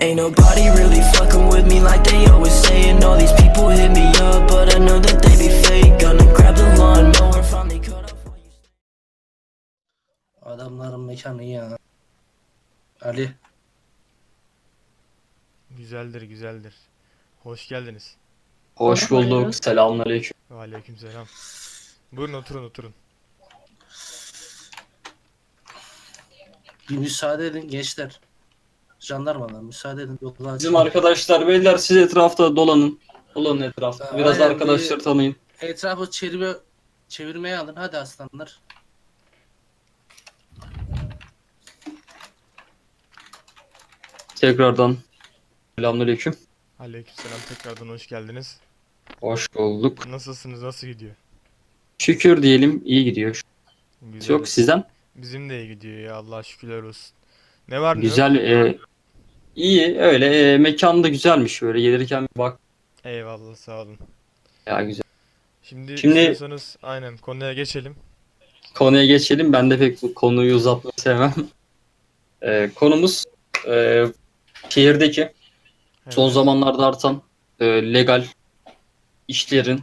Ain't nobody really fucking with me like they always saying. All these people hit me up, but I know that they be fake. Gonna grab the lawnmower, finally cut off Adamların mekanı ya. Ali. Güzeldir güzeldir. Hoş geldiniz. Hoş bulduk. Selamünaleyküm. Ve Aleykümselam. Buyurun oturun oturun. Bir müsaade edin gençler. Jandarmalar müsaade edin. Yolu Bizim arkadaşlar beyler siz etrafta dolanın. Dolanın etrafta. Biraz Aynen, arkadaşları bir- tanıyın. Etrafı çevirme, çevirmeye alın. Hadi aslanlar. Tekrardan selamünaleyküm. Aleykümselam tekrardan hoş geldiniz. Hoş bulduk. Nasılsınız? Nasıl gidiyor? Şükür diyelim iyi gidiyor. Güzel. Yok sizden. Bizim de iyi gidiyor ya Allah şükürler olsun. Ne var ne yok? Güzel. e, iyi öyle. E, mekan da güzelmiş böyle gelirken bir bak. Eyvallah sağ olun. Ya güzel. Şimdi, Şimdi- istiyorsanız aynen konuya geçelim. Konuya geçelim. Ben de pek bu konuyu uzatmayı sevmem. E, konumuz e, şehirdeki Son Evet. zamanlarda artan e, legal işlerin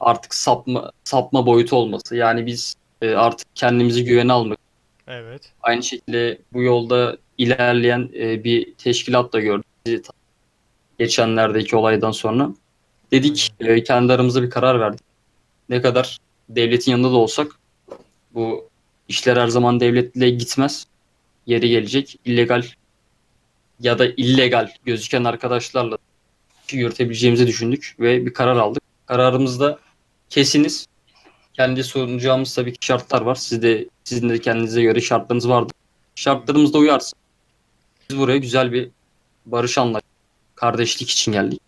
artık sapma sapma boyutu olması. Yani biz e, artık kendimizi güvene almak. Evet. Aynı şekilde bu yolda ilerleyen e, bir teşkilat da gördük. Geçenlerdeki olaydan sonra. Dedik e, kendi aramızda bir karar verdik. Ne kadar devletin yanında da olsak bu işler her zaman devletle gitmez. Yeri gelecek illegal ya da illegal gözüken arkadaşlarla yürütebileceğimizi düşündük ve bir karar aldık. Kararımızda kesiniz. Kendi sunacağımız tabii ki şartlar var. Siz de sizin de kendinize göre şartlarınız vardır. Şartlarımız da uyarsa biz buraya güzel bir barış anlayışı, kardeşlik için geldik.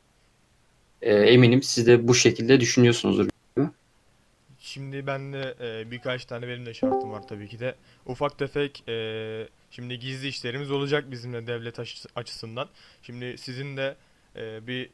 Ee, eminim siz de bu şekilde düşünüyorsunuzdur. Şimdi ben de e, birkaç tane benim de şartım var tabii ki de. Ufak tefek e, şimdi gizli işlerimiz olacak bizimle devlet açısı- açısından. Şimdi sizin de e, bir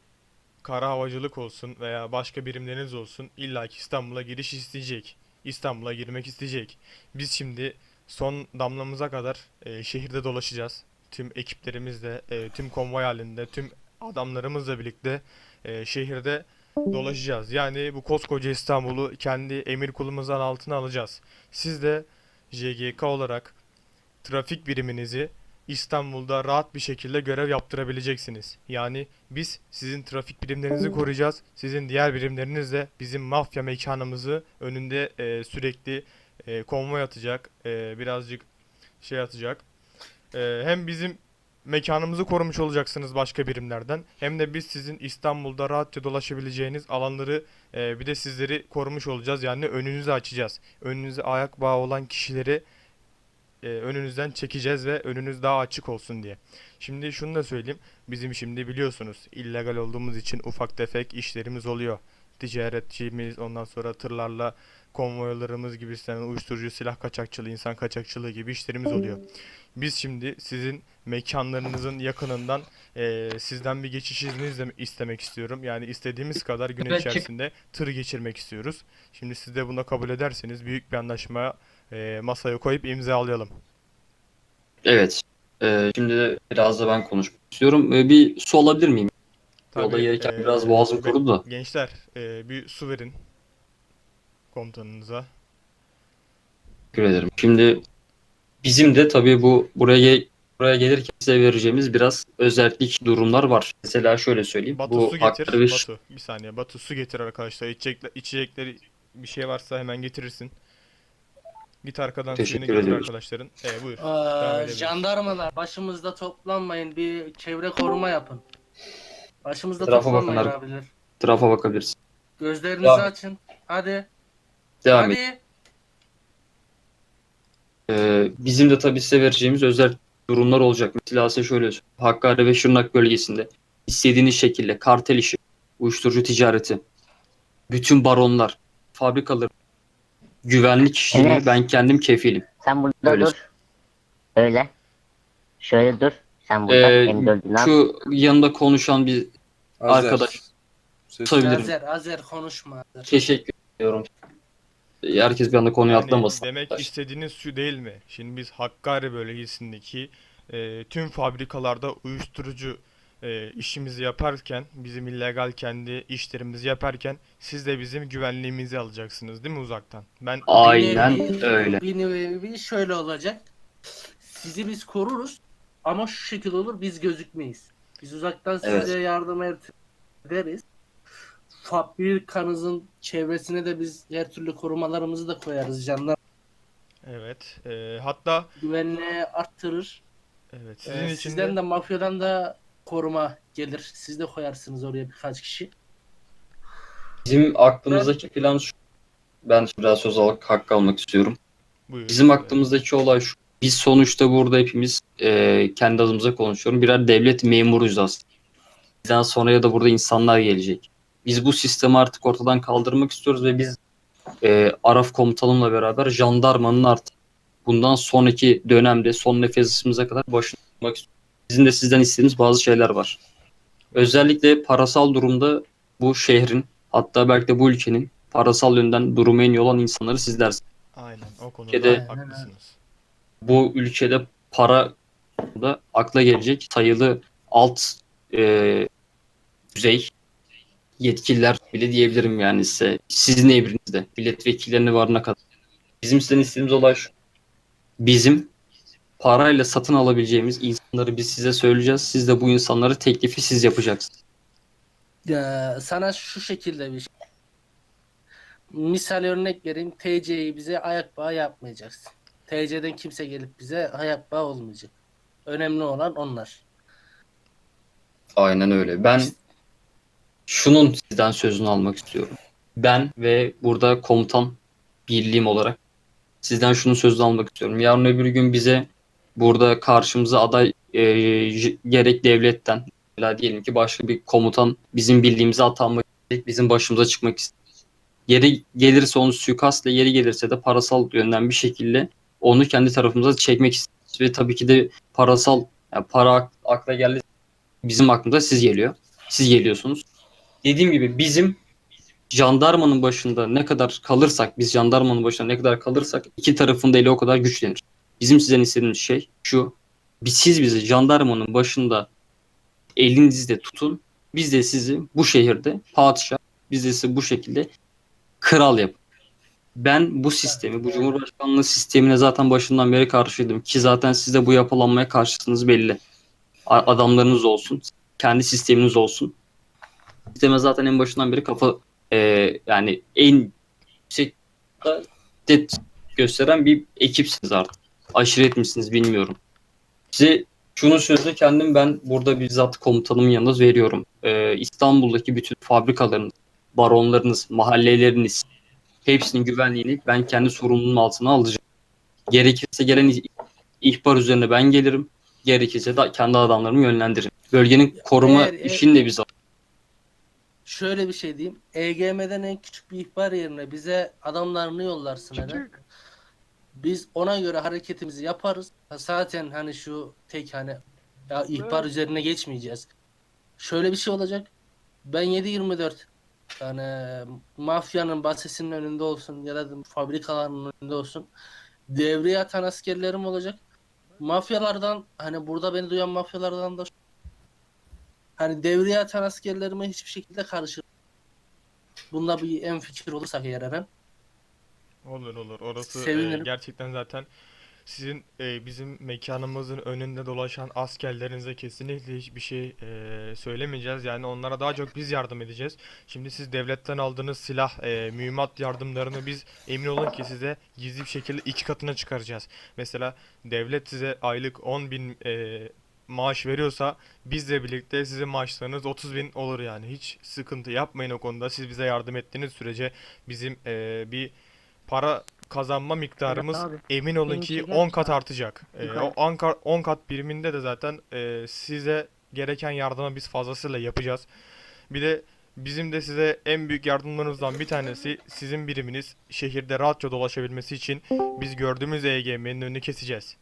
kara havacılık olsun veya başka birimleriniz olsun illa ki İstanbul'a giriş isteyecek. İstanbul'a girmek isteyecek. Biz şimdi son damlamıza kadar e, şehirde dolaşacağız. Tüm ekiplerimizle, e, tüm konvoy halinde, tüm adamlarımızla birlikte e, şehirde dolaşacağız. Yani bu koskoca İstanbul'u kendi emir kulumuzdan altına alacağız. Siz de JGK olarak trafik biriminizi İstanbul'da rahat bir şekilde görev yaptırabileceksiniz. Yani biz sizin trafik birimlerinizi koruyacağız. Sizin diğer birimleriniz de bizim mafya mekanımızı önünde e, sürekli e, konvoy atacak. e, birazcık şey atacak. E, hem bizim mekanımızı korumuş olacaksınız başka birimlerden. Hem de biz sizin İstanbul'da rahatça dolaşabileceğiniz alanları e, bir de sizleri korumuş olacağız. Yani önünüzü açacağız. Önünüze ayak bağı olan kişileri e, önünüzden çekeceğiz ve önünüz daha açık olsun diye. Şimdi şunu da söyleyeyim. Bizim şimdi biliyorsunuz illegal olduğumuz için ufak tefek işlerimiz oluyor. Ticaretçimiz ondan sonra tırlarla konvoylarımız gibisinden uyuşturucu, silah kaçakçılığı, insan kaçakçılığı gibi işlerimiz oluyor. Biz şimdi sizin mekanlarınızın yakınından e, sizden bir geçiş izni istemek istiyorum. Yani istediğimiz kadar gün Evet, çık. içerisinde tır geçirmek istiyoruz. Şimdi siz de buna kabul ederseniz büyük bir anlaşma e, masaya koyup imzalayalım. Evet. Ee, şimdi de biraz da ben konuşmak istiyorum. Ee, bir su alabilir miyim? Yolda gelirken e, biraz boğazım ve- kurudu da. Gençler e, bir su verin komutanınıza. Teşekkür ederim. Şimdi bizim de tabii bu buraya buraya gelirken size vereceğimiz biraz özellik durumlar var. Mesela şöyle söyleyeyim. Batu bu su getir. ve Batu bir saniye. Batu su getir arkadaşlar. İçecekler, içecekleri bir şey varsa hemen getirirsin. Git arkadan suyunu Teşekkür getir ediyoruz. arkadaşların. E buyur. Aa, jandarmalar başımızda toplanmayın. Bir çevre koruma yapın. Başımızda bakın toplanmayın ar- abiler. Etrafa bakabiliriz. Gözlerinizi Devam açın. Hadi. Devam et. Ee, bizim de tabii size vereceğimiz özel durumlar olacak. Mesela size şöyle söyleyeyim. Hakkari ve Şırnak bölgesinde istediğiniz şekilde kartel işi, uyuşturucu ticareti, bütün baronlar, fabrikalar, güvenlik işini Evet. ben kendim kefilim. Sen burada Öyle. dur. Öyle. Şöyle dur. Sen burada Ee, hem dördünü al. şu yanında konuşan bir arkadaş tutabilirim. Azer, Azer konuşma. Azer. Teşekkür ediyorum. Herkes bir anda konuya Yani atlamasın. demek istediğiniz şu değil mi? Şimdi biz Hakkari bölgesindeki e, tüm fabrikalarda uyuşturucu e, işimizi yaparken, bizim illegal kendi işlerimizi yaparken siz de bizim güvenliğimizi alacaksınız değil mi uzaktan? Ben Aynen Bir nevi- öyle. Bir nevi şöyle olacak. Sizi biz koruruz ama şu şekilde olur biz gözükmeyiz. Biz uzaktan Evet. size yardım ederiz. Fabrikanızın çevresine de biz her türlü korumalarımızı da koyarız. Jandarma evet. e, hatta güvenliği arttırır. evet Ee, sizin için de sizden de mafyadan da koruma gelir. Siz de koyarsınız oraya birkaç kişi. Bizim aklımızdaki plan şu. Ben biraz söz alarak hakkı almak istiyorum. buyurun. Bizim aklımızdaki olay şu. Biz sonuçta burada hepimiz e, kendi adımıza konuşuyorum. Birer devlet memuruyuz aslında. Bizden sonra ya da burada insanlar gelecek. Biz bu sistemi artık ortadan kaldırmak istiyoruz ve biz e, Araf komutanımla beraber jandarmanın artık bundan sonraki dönemde son nefesimize kadar başında olmak istiyoruz. Bizim de sizden istediğimiz bazı şeyler var. Özellikle parasal durumda bu şehrin hatta belki de bu ülkenin parasal yönden durumu en iyi olan insanları sizlersiniz. Aynen o konuda Ülkede- haklısınız. bu ülkede para da akla gelecek sayılı alt e, düzey yetkililer bile diyebilirim yani size. Sizin emrinizde. Milletvekillerine varına kadar. Bizim sizden istediğimiz olay şu. Bizim parayla satın alabileceğimiz insanları biz size söyleyeceğiz. Siz de bu insanları teklifi siz yapacaksınız. Ee, sana şu şekilde bir şey. Misal örnek vereyim. TC'yi bize ayak bağı yapmayacaksın. TC'den kimse gelip bize ayak bağı olmayacak. Önemli olan onlar. Aynen öyle. Ben şunun sizden sözünü almak istiyorum. Ben ve burada komutan birliğim olarak sizden şunun sözünü almak istiyorum. Yarın öbür gün bize burada karşımıza aday e, gerek devletten mesela diyelim ki başka bir komutan bizim birliğimize atanmak isteyecek, bizim başımıza çıkmak isteyecek. Yeri gelirse onu suikastla, yeri gelirse de parasal yönden bir şekilde onu kendi tarafımıza çekmek isteriz. Ve tabii ki de parasal, yani para ak- akla geldi bizim aklımıza siz geliyor. Siz geliyorsunuz. Dediğim gibi bizim jandarmanın başında ne kadar kalırsak, biz jandarmanın başında ne kadar kalırsak iki tarafın da eli o kadar güçlenir. Bizim sizden istediğimiz şey şu. Siz bizi jandarmanın başında elinizde tutun. Biz de sizi bu şehirde padişah, biz de sizi bu şekilde kral yapın. Ben bu sistemi, bu Cumhurbaşkanlığı sistemine zaten başından beri karşıydım. Ki zaten siz de bu yapılanmaya karşısınız belli. Adamlarınız olsun, kendi sisteminiz olsun. Sisteme zaten en başından beri kafa e, yani en yüksek gösteren bir ekipsiniz artık. Aşiret misiniz bilmiyorum. Size şunu sözü kendim ben burada bizzat komutanımın yanında veriyorum. E, İstanbul'daki bütün fabrikalarınız, baronlarınız, mahalleleriniz hepsinin güvenliğini ben kendi sorumluluğum altına alacağım. Gerekirse gelen ih- ihbar üzerine ben gelirim. Gerekirse de kendi adamlarımı yönlendiririm. Bölgenin koruma eğer- işini de biz Şöyle bir şey diyeyim. EGM'den en küçük bir ihbar yerine bize adamlarını yollarsın hele. Biz ona göre hareketimizi yaparız. Ha, Zaten hani şu tek hani ya ihbar üzerine geçmeyeceğiz. Şöyle bir şey olacak. Ben 7-24 yani mafyanın basesinin önünde olsun ya da fabrikaların önünde olsun devreye atan askerlerim olacak. Mafyalardan hani burada beni duyan mafyalardan da hani devreye atan askerlerime hiçbir şekilde karışır. Bunda bir en fikir olursak eğer Eren. Olur olur. Orası e, Sevinirim. gerçekten zaten sizin e, bizim mekanımızın önünde dolaşan askerlerinize kesinlikle hiçbir şey e, söylemeyeceğiz. Yani onlara daha çok biz yardım edeceğiz. Şimdi siz devletten aldığınız silah, e, mühimmat yardımlarını biz emin olun ki size gizli bir şekilde iki katına çıkaracağız. Mesela devlet size aylık 10 bin e, maaş veriyorsa bizle birlikte sizin maaşlarınız 30 bin olur yani. Hiç sıkıntı yapmayın o konuda. Siz bize yardım ettiğiniz sürece bizim e, bir para kazanma miktarımız abi, emin olun benim ki şey 10 kat artacak. E, o 10 kat, 10 kat biriminde de zaten e, size gereken yardımı biz fazlasıyla yapacağız. Bir de bizim de size en büyük yardımlarımızdan bir tanesi sizin biriminiz şehirde rahatça dolaşabilmesi için biz gördüğümüz EGM'nin önünü keseceğiz.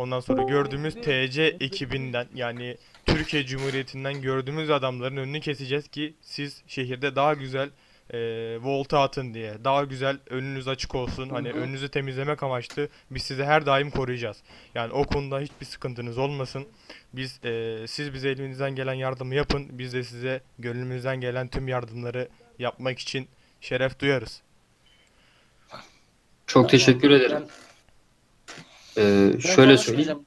Ondan sonra gördüğümüz TC ekibinden yani Türkiye Cumhuriyeti'nden gördüğümüz adamların önünü keseceğiz ki siz şehirde daha güzel e, volta atın diye. Daha güzel önünüz açık olsun. Hani Hı hı. önünüzü temizlemek amaçlı biz sizi her daim koruyacağız. Yani o konuda hiçbir sıkıntınız olmasın. Biz e, siz bize elinizden gelen yardımı yapın. Biz de size gönlümüzden gelen tüm yardımları yapmak için şeref duyarız. Çok teşekkür Ben- ederim. Ee, şöyle söyleyeyim.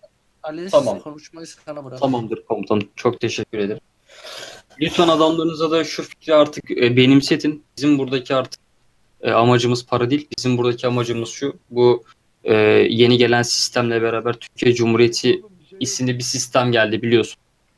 Ali Tamam. konuşmayı sana bırak. Tamamdır komutanım. Çok teşekkür ederim. Lütfen adamlarınıza da şu fikri artık e, benimsetin. Bizim buradaki artık e, amacımız para değil. Bizim buradaki amacımız şu. Bu e, yeni gelen sistemle beraber Türkiye Cumhuriyeti isimli bir sistem geldi biliyorsun.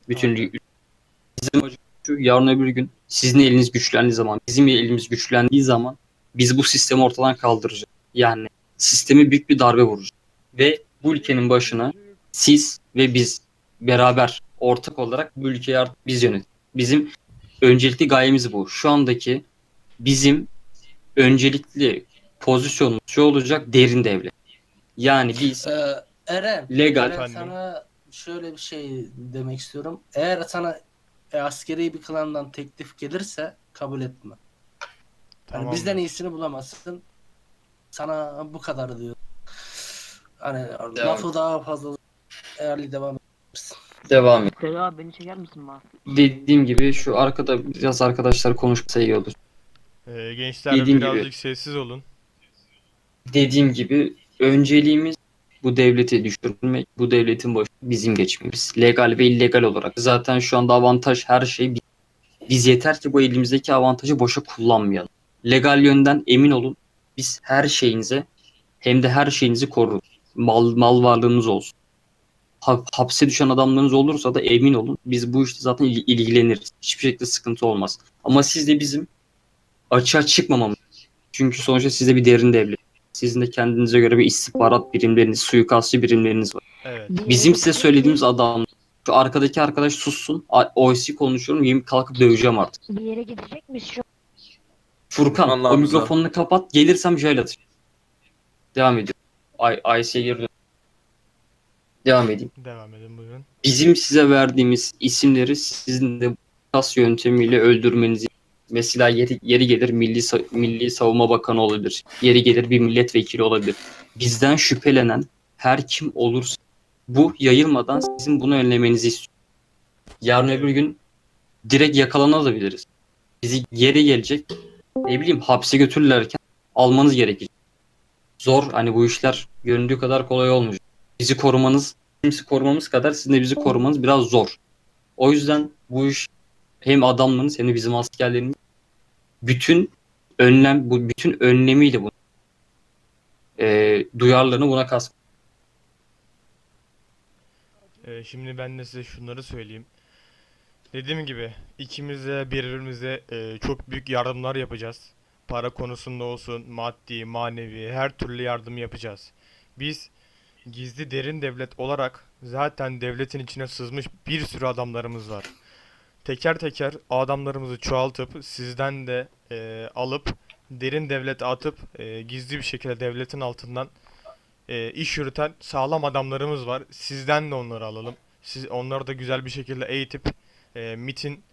Bütün bizim amacımız şu. Yarın öbür gün sizin eliniz güçlendiği zaman, bizim elimiz güçlendiği zaman biz bu sistemi ortadan kaldıracağız. Yani sistemi büyük bir darbe vuracağız. Ve bu ülkenin başına siz ve biz beraber ortak olarak bu ülkeyi artık biz yönet. Bizim öncelikli gayemiz bu. Şu andaki bizim öncelikli pozisyonumuz şu olacak derin devlet. Yani biz Ee, Eren, Legal. Eren sana şöyle bir şey demek istiyorum. Eğer sana e, askeri bir klandan teklif gelirse kabul etme. Yani Tamamdır. bizden iyisini bulamazsın. Sana bu kadar diyor. Hani lafı daha fazla eğerli devam edersin. devam et. Seyo abi beni çeker misin bana? Dediğim gibi şu arkada biraz arkadaşlar konuşsa iyi olur. Ee, gençler Dediğim gibi. birazcık sessiz olun. Dediğim gibi önceliğimiz bu devleti düşürmek, bu devletin başı bizim geçmemiz. Legal ve illegal olarak. Zaten şu anda avantaj her şey. bi- Biz yeter ki bu elimizdeki avantajı boşa kullanmayalım. Legal yönden emin olun. Biz her şeyinize hem de her şeyinizi koruruz. Mal, mal varlığınız olsun. Ha- hapse düşen adamlarınız olursa da emin olun. Biz bu işte zaten il- ilgileniriz. Hiçbir şekilde sıkıntı olmaz. Ama siz de bizim açığa çıkmamamız. Çünkü sonuçta size bir derin devlet. Sizin de kendinize göre bir istihbarat birimleriniz, suikastçı birimleriniz var. Evet. Bizim size söylediğimiz adam şu arkadaki arkadaş sussun. A- OIC konuşuyorum. Yemin kalkıp döveceğim artık. Bir yere gidecek miyiz şu Furkan Allah o Allah. mikrofonunu kapat. Gelirsem jail atacağım. Devam ediyorum. IC'ye geri dön. Devam edeyim. Devam edin buyurun. Bizim size verdiğimiz isimleri sizin de kas yöntemiyle öldürmenizi Mesela yeri, yeri gelir Milli, Milli Savunma Bakanı olabilir. Yeri gelir bir milletvekili olabilir. Bizden şüphelenen her kim olursa bu yayılmadan sizin bunu önlemenizi istiyorum. Yarın öbür gün direkt yakalanabiliriz. Bizi geri gelecek ne bileyim hapse götürürlerken almanız gerekecek. Zor hani bu işler göründüğü kadar kolay olmayacak. Bizi korumanız, bizi korumamız kadar sizin de bizi korumanız biraz zor. O yüzden bu iş hem adamlarınız hem de bizim askerlerimiz bütün önlem bu bütün önlemiyle bu e, duyarlılığını buna kas. Ee, şimdi ben de size şunları söyleyeyim. Dediğim gibi ikimiz de birbirimize e, çok büyük yardımlar yapacağız. Para konusunda olsun, maddi, manevi her türlü yardım yapacağız. Biz gizli derin devlet olarak zaten devletin içine sızmış bir sürü adamlarımız var. Teker teker adamlarımızı çoğaltıp sizden de e, alıp derin devlete atıp e, gizli bir şekilde devletin altından e, iş yürüten sağlam adamlarımız var. Sizden de onları alalım. Siz onları da güzel bir şekilde eğitip e, MIT'in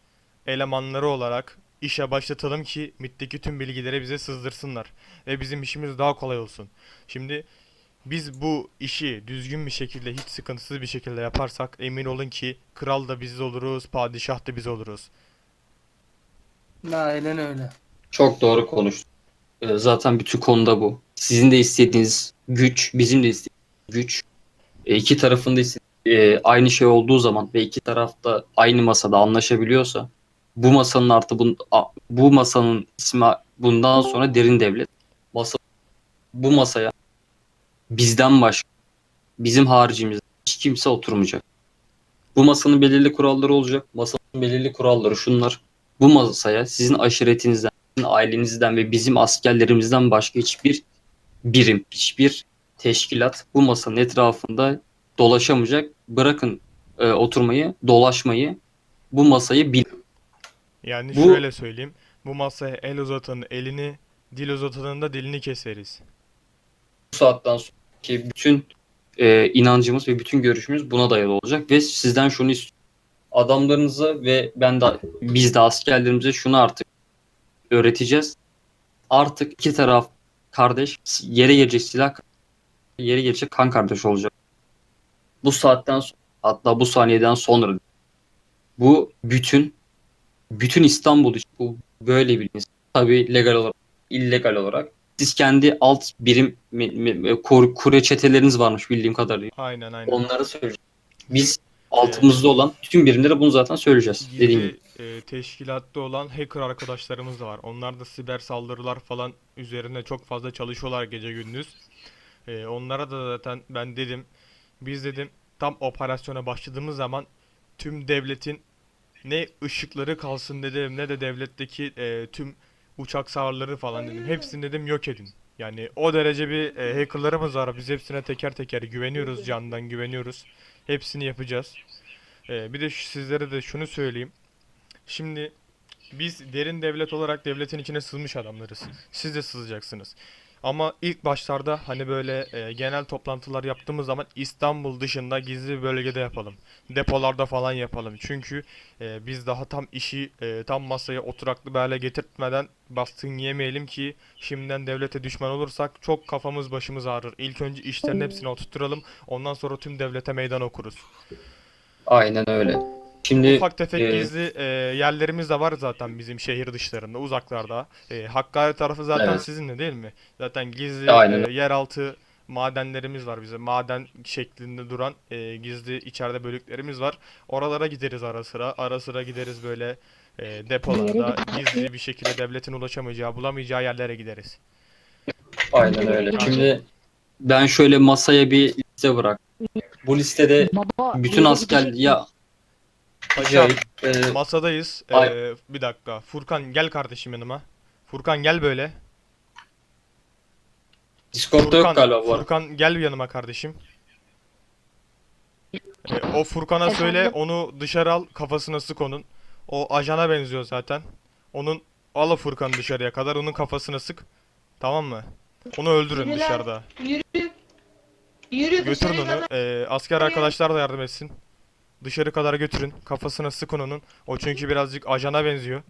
elemanları olarak işe başlatalım ki MIT'teki tüm bilgileri bize sızdırsınlar ve bizim işimiz daha kolay olsun. Şimdi biz bu işi düzgün bir şekilde hiç sıkıntısız bir şekilde yaparsak emin olun ki kral da biz oluruz, padişah da biz oluruz. Aynen öyle. Çok doğru konuştun. E, zaten bütün konuda bu. Sizin de istediğiniz güç, bizim de istediğimiz güç. E, iki tarafın da istediği, e, aynı şey olduğu zaman ve iki taraf da aynı masada anlaşabiliyorsa bu masanın artı bun, a- bu masanın ismi bundan sonra derin devlet. Masa bu masaya bizden başka bizim haricimizde hiç kimse oturmayacak. Bu masanın belirli kuralları olacak. Masanın belirli kuralları şunlar. Bu masaya sizin aşiretinizden, sizin ailenizden ve bizim askerlerimizden başka hiçbir birim, hiçbir teşkilat bu masanın etrafında dolaşamayacak. Bırakın e, oturmayı, dolaşmayı. Bu masayı. Yani Bu- şöyle söyleyeyim. Bu masaya el uzatanın elini, dil uzatanın da dilini keseriz. Bu saatten sonraki bütün e, inancımız ve bütün görüşümüz buna dayalı olacak ve sizden şunu istiyorum. Adamlarınıza ve ben de biz de askerlerimize şunu artık öğreteceğiz. artık iki taraf kardeş yere gelecek silah yere gelecek kan kardeş olacak. Bu saatten sonra hatta bu saniyeden sonra bu bütün bütün İstanbul için bu böyle biliniz. Tabii legal olarak illegal olarak siz kendi alt birim me- me- kur, kure çeteleriniz varmış bildiğim kadarıyla. Aynen aynen. Onları söyleyeceğiz. Biz altımızda olan bütün birimlere bunu zaten söyleyeceğiz. Dediğim gibi. E, teşkilatta olan hacker arkadaşlarımız da var. Onlar da siber saldırılar falan üzerine çok fazla çalışıyorlar gece gündüz. E, onlara da zaten ben dedim, biz dedim tam operasyona başladığımız zaman tüm devletin ne ışıkları kalsın dedim ne de devletteki e, tüm uçak savarları falan dedim. Hepsini dedim yok edin. Yani o derece bir e, hackerlarımız var. Biz hepsine teker teker güveniyoruz, candan güveniyoruz. Hepsini yapacağız. E, bir de şu- sizlere de şunu söyleyeyim. Şimdi biz derin devlet olarak devletin içine sızmış adamlarız. Siz de sızacaksınız. Ama ilk başlarda hani böyle e, genel toplantılar yaptığımız zaman İstanbul dışında gizli bir bölgede yapalım. Depolarda falan yapalım. Çünkü e, biz daha tam işi e, tam masaya oturaklı bir hale getirtmeden bastın yemeyelim ki şimdiden devlete düşman olursak çok kafamız başımız ağrır. İlk önce işlerin hepsini oturtturalım. Ondan sonra tüm devlete meydan okuruz. Aynen öyle. Şimdi Ufak tefek e, gizli e, yerlerimiz de var zaten bizim şehir dışlarında, uzaklarda. E, Hakkari tarafı zaten Evet. sizinle değil mi? Zaten gizli Aynen. e, yeraltı madenlerimiz var bize. Maden şeklinde duran e, gizli içeride bölüklerimiz var. Oralara gideriz ara sıra. Ara sıra gideriz böyle e, depolarda gizli bir şekilde devletin ulaşamayacağı, bulamayacağı yerlere gideriz. aynen öyle. Şimdi ben şöyle masaya bir liste bırak. Bu listede bütün asker ya acayip e, Masadayız. E, Ay- bir dakika. Furkan gel kardeşim yanıma. Furkan gel böyle. Discord'da yok galiba bu arada. Furkan gel yanıma kardeşim. E, o Furkan'a söyle onu dışarı al kafasına sık onun. O ajana benziyor zaten. Onun al o Furkan'ı dışarıya kadar onun kafasına sık. Tamam mı? Onu öldürün Yürü lan. dışarıda. Yürü. Yürü Götürün dışarı onu. kadar. E, asker arkadaşlar da yardım etsin. Dışarı kadar götürün. Kafasına sıkın onun. O çünkü birazcık ajana benziyor.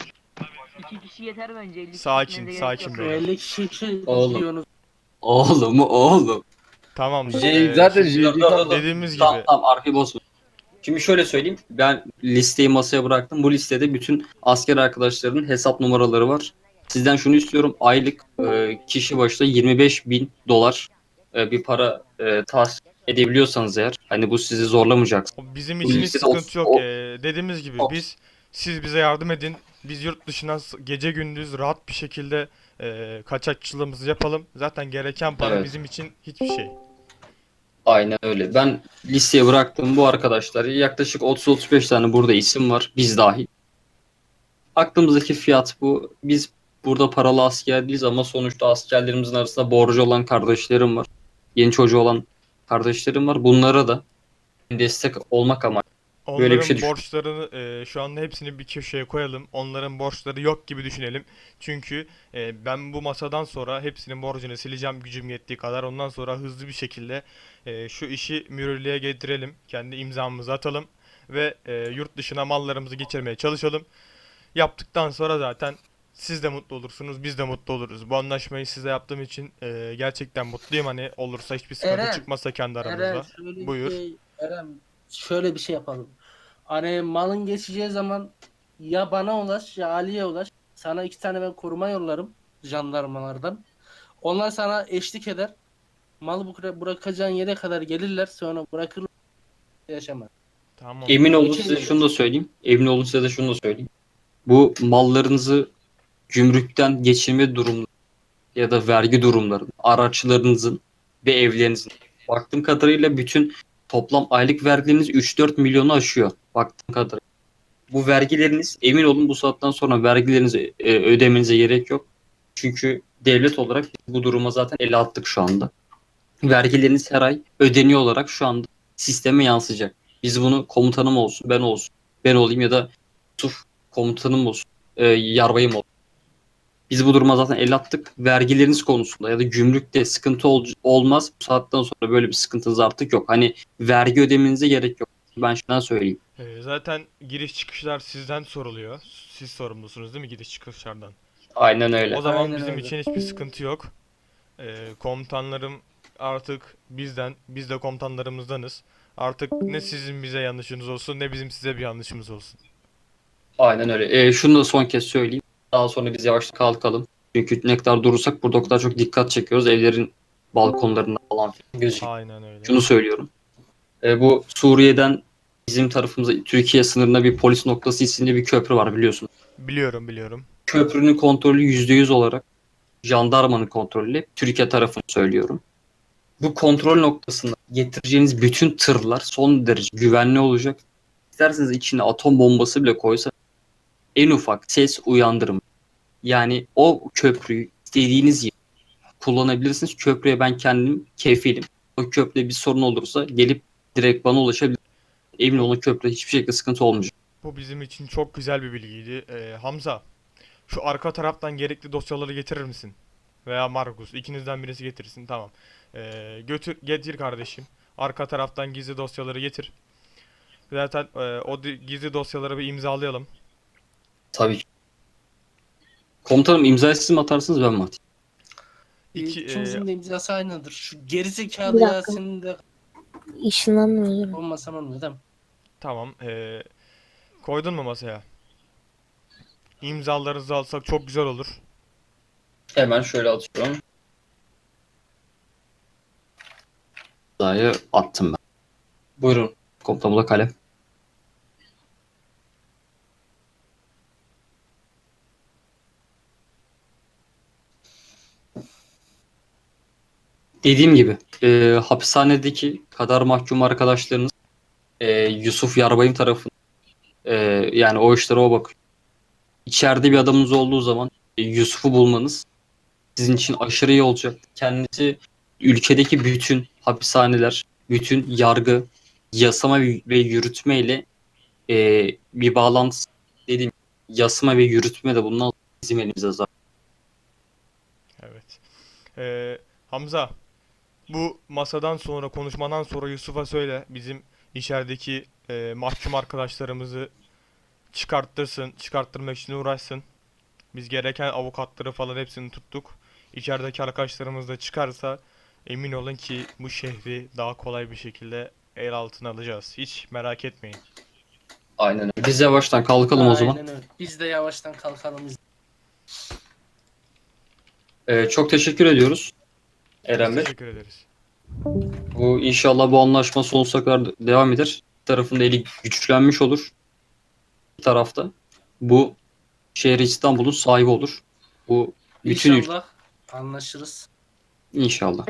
İki kişi yeter bence. 50 kişi Sakin, sakin böyle. yok. 50 kişi için Oğlum. diyorsunuz. Oğlum oğlum. Tamamdır. Şey, E, zaten şimdi JD tam- dediğimiz gibi. Tamam tamam arkayı bozma. Şimdi şöyle söyleyeyim. Ben listeyi masaya bıraktım. Bu listede bütün asker arkadaşlarının hesap numaraları var. Sizden şunu istiyorum. Aylık e, kişi başına 25 bin dolar e, bir para e, tahsil edebiliyorsanız eğer. Hani bu sizi zorlamayacak. Bizim için hiç sıkıntı yok. o- Ee, dediğimiz gibi o- biz siz bize yardım edin. Biz yurt dışına gece gündüz rahat bir şekilde e, kaçakçılığımızı yapalım. Zaten gereken para Evet. bizim için hiçbir şey. Aynen öyle. Ben listeye bıraktığım bu arkadaşlar yaklaşık 30-35 tane burada isim var. Biz dahil. Aklımızdaki fiyat bu. Biz burada paralı asker değiliz ama sonuçta askerlerimizin arasında borcu olan kardeşlerim var. Yeni çocuğu olan kardeşlerim var. Bunlara da destek olmak ama Onların Böyle bir şey düşün. borçlarını e, şu anda hepsini bir köşeye koyalım. Onların borçları yok gibi düşünelim. Çünkü e, ben bu masadan sonra hepsinin borcunu sileceğim gücüm yettiği kadar. Ondan sonra hızlı bir şekilde e, şu işi mühürlüğe getirelim. Kendi imzamızı atalım ve e, yurt dışına mallarımızı geçirmeye çalışalım. Yaptıktan sonra zaten siz de mutlu olursunuz, biz de mutlu oluruz. Bu anlaşmayı size yaptığım için e, gerçekten mutluyum. Hani olursa hiçbir sıkıntı Eren, çıkmasa kendi aramızda. Eren şöyle bir Buyur. şey, Eren şöyle bir şey yapalım. Hani malın geçeceği zaman ya bana ulaş ya Ali'ye ulaş. Sana iki tane ben koruma yollarım jandarmalardan. Onlar sana eşlik eder. Malı bu- bırakacağın yere kadar gelirler sonra bırakırlar yaşamaz. Tamam. emin olun size şunu da söyleyeyim. Emin olun size de şunu da söyleyeyim. Bu mallarınızı gümrükten geçirme durumları ya da vergi durumları, araçlarınızın ve evlerinizin. Baktığım kadarıyla bütün toplam aylık vergileriniz 3-4 milyonu aşıyor. Baktığım kadarıyla. Bu vergileriniz emin olun bu saatten sonra vergilerinizi e, ödemenize gerek yok. Çünkü devlet olarak bu duruma zaten el attık şu anda. Vergileriniz her ay ödeniyor olarak şu anda sisteme yansıyacak. Biz bunu komutanım olsun, ben olsun, ben olayım ya da Yusuf komutanım olsun, e, yarbayım olsun. Biz bu duruma zaten el attık. Vergileriniz konusunda ya da gümrükte sıkıntı ol- olmaz. Bu saatten sonra böyle bir sıkıntınız artık yok. Hani vergi ödemenize gerek yok. Ben şuna söyleyeyim. Ee, zaten giriş çıkışlar sizden soruluyor. Siz sorumlusunuz değil mi giriş çıkışlardan? Aynen öyle. O zaman Aynen bizim öyle. için hiçbir sıkıntı yok. Ee, komutanlarım artık bizden, biz de komutanlarımızdanız. Artık ne sizin bize yanlışınız olsun ne bizim size bir yanlışımız olsun. Aynen öyle. E, şunu da son kez söyleyeyim. Daha sonra biz yavaştan kalkalım. Çünkü ne kadar durursak burada o kadar çok dikkat çekiyoruz. Evlerin balkonlarında falan gözüküyor. Aynen öyle. Şunu söylüyorum. E, bu Suriye'den bizim tarafımıza Türkiye sınırında bir polis noktası isimli bir köprü var biliyorsun. Biliyorum biliyorum. Köprünün kontrolü %100 olarak jandarmanın kontrolü Türkiye tarafını söylüyorum. Bu kontrol noktasına getireceğiniz bütün tırlar son derece güvenli olacak. İsterseniz içine atom bombası bile koysa en ufak ses uyandırım. Yani o köprüyü istediğiniz yere kullanabilirsiniz. Köprüye ben kendim kefilim. O köprüde bir sorun olursa gelip direkt bana ulaşabilir. Emin olun köprüde hiçbir şekilde sıkıntı olmayacak. Bu bizim için çok güzel bir bilgiydi. Ee, Hamza, şu arka taraftan gerekli dosyaları getirir misin? Veya Markus, ikinizden birisi getirsin. Tamam. Ee, götür, getir kardeşim. Arka taraftan gizli dosyaları getir. Zaten e, o gizli dosyaları bir imzalayalım. Tabii ki. Komutanım imzayı siz mi atarsınız ben mi atayım? İki, e, İkimizin de imzası aynıdır. Şu Bir gerizekalı dakika. Yasin'in de Işınlanmıyor. olmasan olmuyor değil mi? Tamam. ee, koydun mu masaya? İmzalarınızı alsak çok güzel olur. Hemen şöyle atıyorum. İmzayı attım ben. Buyurun. Komutanım bu da kalem. Dediğim gibi e, hapishanedeki kadar mahkum arkadaşlarınız e, Yusuf Yarbay'ın tarafında e, yani o işlere o bakıyor. İçeride bir adamınız olduğu zaman e, Yusuf'u bulmanız sizin için aşırı iyi olacak. Kendisi ülkedeki bütün hapishaneler, bütün yargı, yasama ve yürütme ile e, bir bağlantısı dediğim yasama ve yürütme de bundan bizim elimizde zaten. Evet. Ee, Hamza, bu masadan sonra, konuşmadan sonra Yusuf'a söyle bizim içerideki e, mahkum arkadaşlarımızı çıkarttırsın, çıkarttırmak için uğraşsın. Biz gereken avukatları falan hepsini tuttuk. İçerideki arkadaşlarımız da çıkarsa emin olun ki bu şehri daha kolay bir şekilde el altına alacağız. Hiç merak etmeyin. Aynen öyle. Biz yavaştan kalkalım o zaman. Aynen öyle. Biz de yavaştan kalkalım. E, çok teşekkür ediyoruz. Eren Bey. Teşekkür ederiz. Bu inşallah bu anlaşma sonsuza kadar devam eder. Bir tarafın eli güçlenmiş olur. Bir tarafta bu şehri İstanbul'un sahibi olur. Bu bütün İnşallah anlaşırız. inşallah.